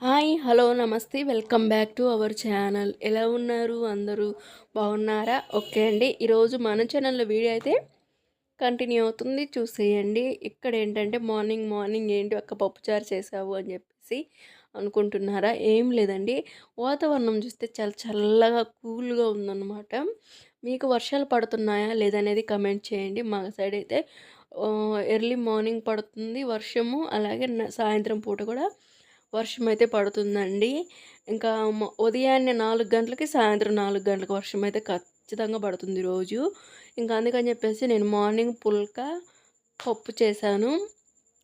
Hi hello నమస్తే. Welcome back to our channel. ఎలా ఉన్నారు? అందరూ బాగున్నారా? ఓకే అండి. ఈరోజు మన ఛానల్లో వీడియో అయితే కంటిన్యూ అవుతుంది. చూసేయండి. ఇక్కడ ఏంటంటే మార్నింగ్ మార్నింగ్ ఏంటి ఒక్క పప్పుచారు చేసావు అని చెప్పేసి అనుకుంటున్నారా? ఏం లేదండి. వాతావరణం చూస్తే చాలా చల్లగా కూల్గా ఉందన్నమాట. మీకు వర్షాలు పడుతున్నాయా లేదనేది కమెంట్ చేయండి. మా సైడ్ అయితే ఎర్లీ మార్నింగ్ పడుతుంది వర్షము. అలాగే సాయంత్రం పూట కూడా వర్షం అయితే పడుతుందండి. ఇంకా ఉదయాన్నే నాలుగు గంటలకి సాయంత్రం నాలుగు గంటలకు వర్షం అయితే ఖచ్చితంగా పడుతుంది రోజు. ఇంకా అందుకని చెప్పేసి నేను మార్నింగ్ పుల్క పప్పు చేశాను.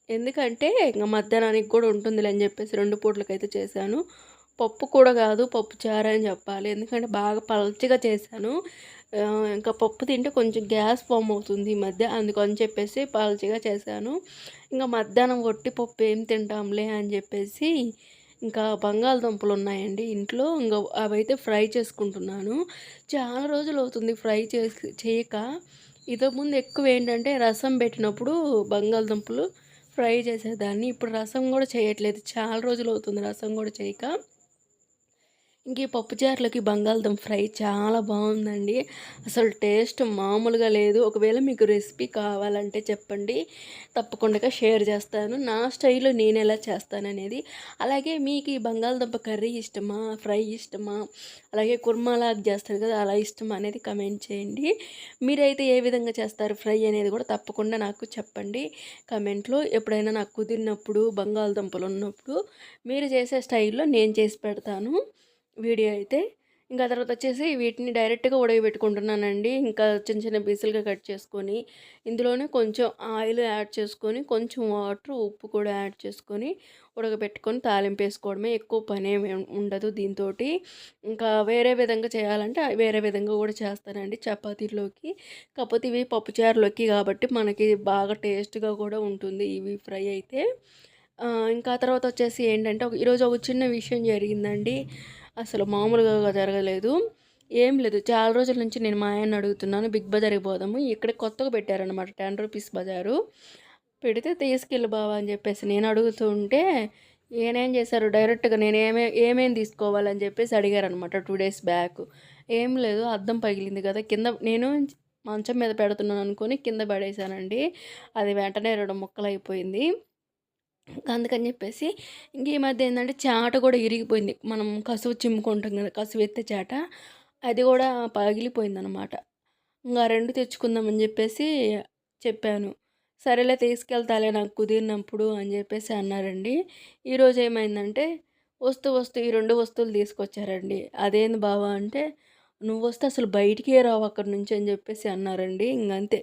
ఎందుకంటే ఇంకా మధ్యాహ్నానికి కూడా ఉంటుంది అని చెప్పేసి రెండు పూటలకైతే చేశాను. పప్పు కూడా కాదు పప్పు చారు అని చెప్పాలి. ఎందుకంటే బాగా పలచిగా చేశాను. ఇంకా పప్పు తింటే కొంచెం గ్యాస్ ఫామ్ అవుతుంది ఈ మధ్య. అందుకని చెప్పేసి పలచిగా చేశాను. ఇంకా మధ్యాహ్నం కొట్టి పప్పు ఏం తింటాంలే అని చెప్పేసి ఇంకా బంగాళదుంపలు ఉన్నాయండి ఇంట్లో. ఇంకా అవైతే ఫ్రై చేసుకుంటున్నాను. చాలా రోజులు అవుతుంది ఫ్రై చేసి చేయక. ముందు ఎక్కువ ఏంటంటే రసం పెట్టినప్పుడు బంగాళదుంపలు ఫ్రై చేసేదాన్ని. ఇప్పుడు రసం కూడా చేయట్లేదు. చాలా రోజులు అవుతుంది రసం కూడా చేయక. ఇంక ఈ పప్పుచారులకి బంగాళదుంప ఫ్రై చాలా బాగుందండి. అసలు టేస్ట్ మామూలుగా లేదు. ఒకవేళ మీకు రెసిపీ కావాలంటే చెప్పండి. తప్పకుండా షేర్ చేస్తాను. నా స్టైల్లో నేను ఎలా చేస్తాననేది అలాగే మీకు ఈ బంగాళదుంప కర్రీ ఇష్టమా? ఫ్రై ఇష్టమా? అలాగే కుర్మాలాగా చేస్తారు కదా అలా ఇష్టమా అనేది కమెంట్ చేయండి. మీరైతే ఏ విధంగా చేస్తారు ఫ్రై అనేది కూడా తప్పకుండా నాకు చెప్పండి. కమెంట్లో ఎప్పుడైనా నాకు కుదిరినప్పుడు బంగాళదుంపలు ఉన్నప్పుడు మీరు చేసే స్టైల్లో నేను చేసి పెడతాను. వీడియో అయితే. ఇంకా తర్వాత వచ్చేసి వీటిని డైరెక్ట్గా ఉడకబెట్టుకుంటున్నానండి. ఇంకా చిన్న చిన్న పీసులుగా కట్ చేసుకొని ఇందులోనే కొంచెం ఆయిల్ యాడ్ చేసుకొని కొంచెం వాటర్ ఉప్పు కూడా యాడ్ చేసుకొని ఉడకబెట్టుకొని తాలింపు వేసుకోవడమే. ఎక్కువ పని ఉండదు దీంతో ఇంకా వేరే విధంగా చేయాలంటే వేరే విధంగా కూడా చేస్తానండి చపాతీలోకి. కాకపోతే ఇవి పప్పుచారులోకి కాబట్టి మనకి బాగా టేస్ట్గా కూడా ఉంటుంది ఇవి ఫ్రై అయితే. ఇంకా తర్వాత వచ్చేసి ఏంటంటే ఈరోజు ఒక చిన్న విషయం జరిగిందండి. అసలు మామూలుగా జరగలేదు. ఏం లేదు. చాలా రోజుల నుంచి నేను మా ఆయన అడుగుతున్నాను బిగ్ బజార్కి పోదాము. ఇక్కడ కొత్తగా పెట్టారనమాట టెన్ రూపీస్ బజారు. పెడితే తీసుకెళ్ళి బావా అని చెప్పేసి నేను అడుగుతుంటే ఏనేం చేశారు? డైరెక్ట్గా నేను ఏమే ఏమేమి తీసుకోవాలని చెప్పేసి అడిగారనమాట టూ డేస్ బ్యాక్. ఏం లేదు. అద్దం పగిలింది కదా. కింద నేను మంచం మీద పెడుతున్నాను అనుకొని కింద పడేసానండి అది వెంటనే రెండు ముక్కలు అయిపోయింది అందుకని చెప్పేసి ఇంక ఈ మధ్య ఏంటంటే చాట కూడా ఇరిగిపోయింది. మనం కసువు చిమ్ముకుంటాం కదా కసువు ఎత్తే చాట అది కూడా పగిలిపోయిందనమాట ఇంకా రెండు తెచ్చుకుందామని చెప్పేసి చెప్పాను. సరేలే తీసుకెళ్తాలే నాకు కుదిరినప్పుడు అని చెప్పేసి అన్నారండి. ఈరోజు ఏమైందంటే వస్తూ వస్తూ ఈ రెండు వస్తువులు తీసుకొచ్చారండి. అదేంది బావా అంటే నువ్వు వస్తే అసలు బయటికే రావు అక్కడి నుంచి అని చెప్పేసి అన్నారండి. ఇంకంతే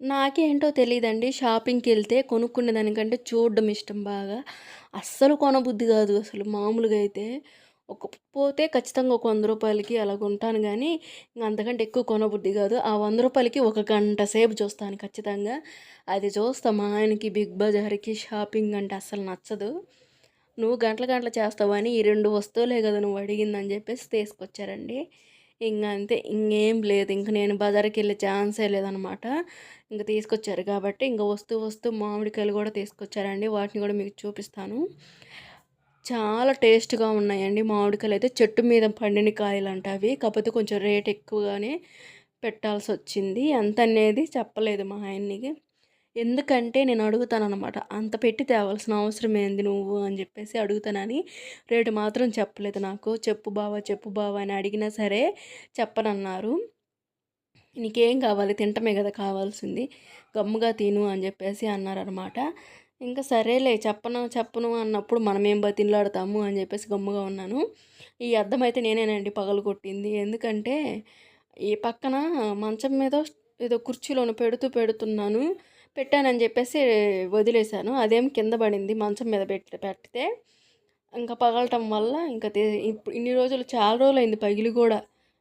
నాకేంటో తెలియదండి షాపింగ్కి వెళ్తే కొనుక్కునే దానికంటే చూడడం ఇష్టం బాగా. అస్సలు కొనబుద్ధి కాదు అసలు మామూలుగా అయితే. ఒక పోతే ఖచ్చితంగా ఒక వంద రూపాయలకి అలా కొంటాను కానీ ఇంకా అంతకంటే ఎక్కువ కొనబుద్ధి కాదు. ఆ వంద రూపాయలకి ఒక గంట సేపు చూస్తాను ఖచ్చితంగా. అది చూస్తా మా ఆయనకి బిగ్ బజార్కి షాపింగ్ అంటే అస్సలు నచ్చదు. నువ్వు గంటల గంటలు చేస్తావని ఈ రెండు వస్తువులే కదా నువ్వు అడిగిందని చెప్పేసి తీసుకొచ్చారండి. ఇంకా అంతే ఇంకేం లేదు. ఇంక నేను బజార్కి వెళ్ళే ఛాన్సే లేదనమాట. ఇంకా తీసుకొచ్చారు కాబట్టి ఇంకా వస్తూ వస్తూ మామిడికాయలు కూడా తీసుకొచ్చారండి. వాటిని కూడా మీకు చూపిస్తాను. చాలా టేస్ట్గా ఉన్నాయండి మామిడికాయలు. అయితే చెట్టు మీద పండిన కాయలు అంట అవి. కాకపోతే కొంచెం రేట్ ఎక్కువగానే పెట్టాల్సి వచ్చింది ఎంత అనేది చెప్పలేదు మా ఆయనకి ఎందుకంటే నేను అడుగుతాను అనమాట అంత పెట్టి తేవాల్సిన అవసరం ఏంది నువ్వు? అని చెప్పేసి అడుగుతానని రేటు మాత్రం చెప్పలేదు నాకు. చెప్పు బావా చెప్పు బావా అని అడిగినా సరే చెప్పనన్నారు. నీకేం కావాలి? తింటమే కదా కావాల్సింది. గమ్ముగా తిను అని చెప్పేసి అన్నారనమాట ఇంకా సరేలే చెప్పను చెప్పను అన్నప్పుడు మనం ఏం బతిలాడతాము అని చెప్పేసి గమ్ముగా ఉన్నాను. ఈ అద్దం అయితే నేనేనండి పగలు కొట్టింది. ఎందుకంటే ఈ పక్కన మంచం మీద ఏదో కుర్చీలోను పెడుతూ పెడుతున్నాను. పెట్టానని చెప్పేసి వదిలేశాను. అదేం కింద పడింది మంచం మీద పెట్టి పెడితే ఇంకా పగలటం వల్ల ఇంకా ఇప్పుడు ఇన్ని రోజులు చాలా రోజులు అయింది పగిలి కూడా.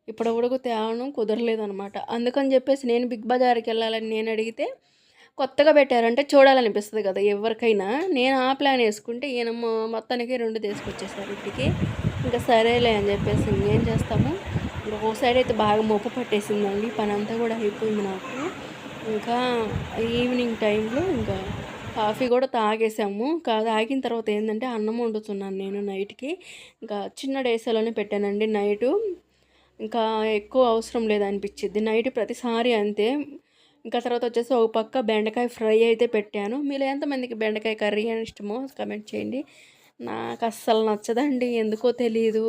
ఇప్పుడు వరకు తేవడం కుదరలేదనమాట. అందుకని చెప్పేసి నేను బిగ్ బజార్కి వెళ్ళాలని నేను అడిగితే కొత్తగా పెట్టారంటే చూడాలనిపిస్తుంది కదా ఎవరికైనా. నేను ఆ ప్లాన్ వేసుకుంటే ఈయన మొత్తానికి రెండు తీసుకొచ్చేసారు ఇంటికి ఇంకా సరేలే అని చెప్పేసి ఇంకేం చేస్తాము? ఇంకా ఓ సైడ్ అయితే బాగా మొప్పు పట్టేసిందండి. పని అంతా కూడా అయిపోయింది నాకు. ఇంకా ఈవినింగ్ టైంలో ఇంకా కాఫీ కూడా తాగేసాము. కా తాగిన తర్వాత ఏంటంటే అన్నం వండుతున్నాను నేను నైట్కి. ఇంకా చిన్న డేసాలోనే పెట్టానండి నైటు. ఇంకా ఎక్కువ అవసరం లేదనిపించింది నైట్ ప్రతిసారి అంతే. ఇంకా తర్వాత వచ్చేసి ఒక పక్క బెండకాయ ఫ్రై అయితే పెట్టాను. మీరు ఎంతమందికి బెండకాయ కర్రీ అని ఇష్టమో కమెంట్ చేయండి. నాకు అస్సలు నచ్చదండి. ఎందుకో తెలియదు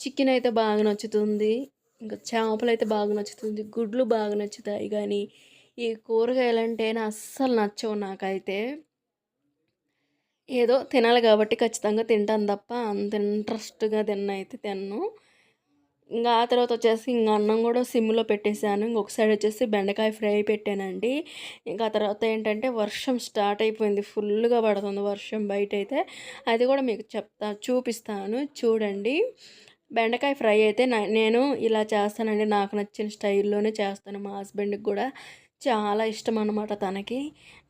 చికెన్ అయితే బాగా నచ్చుతుంది. ఇంకా చేపలు అయితే బాగా నచ్చుతుంది. గుడ్లు బాగా నచ్చుతాయి కానీ ఈ కూరగాయలు అంటే అస్సలు నచ్చవు నాకైతే. ఏదో తినాలి కాబట్టి ఖచ్చితంగా తింటాను తప్ప అంత ఇంట్రెస్ట్గా తిన్న అయితే తిన్ను. ఇంకా ఆ తర్వాత వచ్చేసి ఇంకా అన్నం కూడా సిమ్లో పెట్టేశాను. ఇంకొక సైడ్ వచ్చేసి బెండకాయ ఫ్రై పెట్టానండి. ఇంకా ఆ తర్వాత ఏంటంటే వర్షం స్టార్ట్ అయిపోయింది. ఫుల్గా పడుతుంది వర్షం బయట అయితే అది కూడా మీకు చెప్తా చూపిస్తాను. చూడండి. బెండకాయ ఫ్రై అయితే నేను ఇలా చేస్తానండి. నాకు నచ్చిన స్టైల్లోనే చేస్తాను మా హస్బెండ్కి కూడా. చాలా ఇష్టం అనమాట తనకి.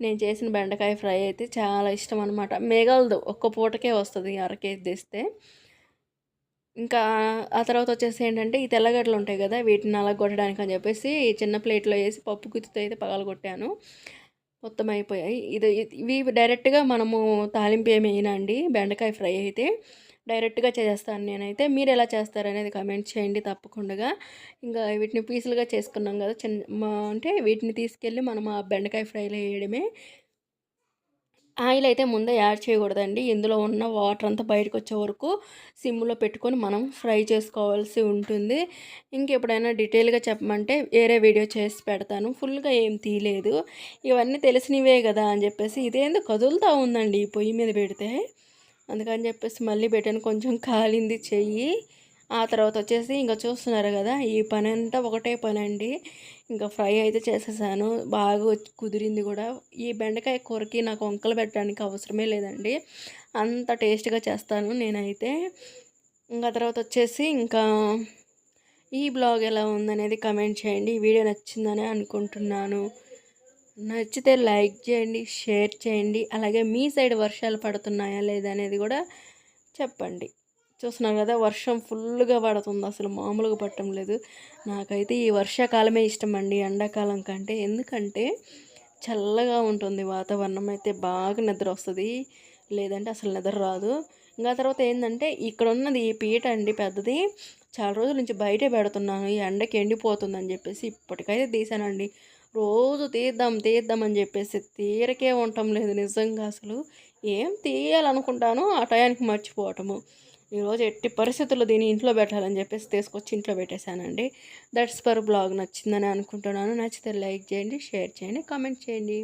నేను చేసిన బెండకాయ ఫ్రై అయితే చాలా ఇష్టం అనమాట మిగలదు ఒక్క పూటకే వస్తుంది అర కేజీ తెస్తే. ఇంకా ఆ తర్వాత వచ్చేసి ఏంటంటే ఈ తెల్లగడ్డలు ఉంటాయి కదా వీటిని అలా కొట్టడానికి అని చెప్పేసి చిన్న ప్లేట్లో వేసి పప్పు గుత్తితో అయితే పగలగొట్టాను. మొత్తం అయిపోయాయి. ఇది ఇవి డైరెక్ట్గా మనము తాలింపు ఏమి వేయనండి బెండకాయ ఫ్రై అయితే. డైరెక్ట్గా చేస్తాను నేనైతే. మీరు ఎలా చేస్తారనేది కమెంట్ చేయండి తప్పకుండా. ఇంకా వీటిని పీసులుగా చేసుకున్నాం కదా చిన్న అంటే వీటిని తీసుకెళ్ళి మనం ఆ బెండకాయ ఫ్రైలో వేయడమే. ఆయిల్ అయితే ముందే యాడ్ చేయకూడదండి. ఇందులో ఉన్న వాటర్ అంతా బయటకు వచ్చే వరకు సిమ్లో పెట్టుకొని మనం ఫ్రై చేసుకోవాల్సి ఉంటుంది. ఇంకెప్పుడైనా డీటెయిల్గా చెప్పమంటే వేరే వీడియో చేసి పెడతాను. ఫుల్గా ఏం తీయలేదు. ఇవన్నీ తెలిసినవే కదా అని చెప్పేసి ఇదేందో కదులుతూ ఉందండి ఈ పొయ్యి మీద పెడితే. అందుకని చెప్పేసి మళ్ళీ పెట్టాను కొంచెం కాలింది చెయ్యి. ఆ తర్వాత వచ్చేసి ఇంకా చూస్తున్నారు కదా ఈ పని అంతా ఒకటే పని అండి ఇంకా ఫ్రై అయితే చేసేసాను బాగా కుదిరింది కూడా. ఈ బెండకాయ కూరకి నాకు వంకలు పెట్టడానికి అవసరమే లేదండి. అంత టేస్ట్గా చేస్తాను నేనైతే. ఇంకా తర్వాత వచ్చేసి ఇంకా ఈ బ్లాగ్ ఎలా ఉందనేది కమెంట్ చేయండి. ఈ వీడియో నచ్చిందని అనుకుంటున్నాను. నచ్చితే లైక్ చేయండి షేర్ చేయండి అలాగే మీ సైడ్ వర్షాలు పడుతున్నాయా లేదా అనేది కూడా చెప్పండి. చూస్తున్నాం కదా వర్షం ఫుల్గా పడుతుంది. అసలు మామూలుగా పట్టడం లేదు. నాకైతే ఈ వర్షాకాలమే ఇష్టం అండి. ఎండాకాలం కంటే ఎందుకంటే చల్లగా ఉంటుంది వాతావరణం. అయితే బాగా నిద్ర వస్తుంది. లేదంటే అసలు నిద్ర రాదు. ఇంకా తర్వాత ఏంటంటే ఇక్కడ ఉన్నది ఈ పీట అండి పెద్దది. చాలా రోజుల నుంచి బయటే పెడుతున్నాను. ఈ ఎండకి ఎండిపోతుందని చెప్పేసి ఇప్పటికైతే తీసానండి. రోజు తీద్దాం తీద్దాం అని చెప్పేసి తీరకే ఉండటం లేదు నిజంగా అసలు. ఏం తీయాలనుకుంటానో ఆ టయానికి మర్చిపోవటము. ఈరోజు ఎట్టి పరిస్థితుల్లో దీన్ని ఇంట్లో పెట్టాలని చెప్పేసి తీసుకొచ్చి ఇంట్లో పెట్టేశానండి. దట్స్ పర్ బ్లాగ్ నచ్చిందని అనుకుంటున్నాను. నచ్చితే లైక్ చేయండి షేర్ చేయండి కామెంట్ చేయండి.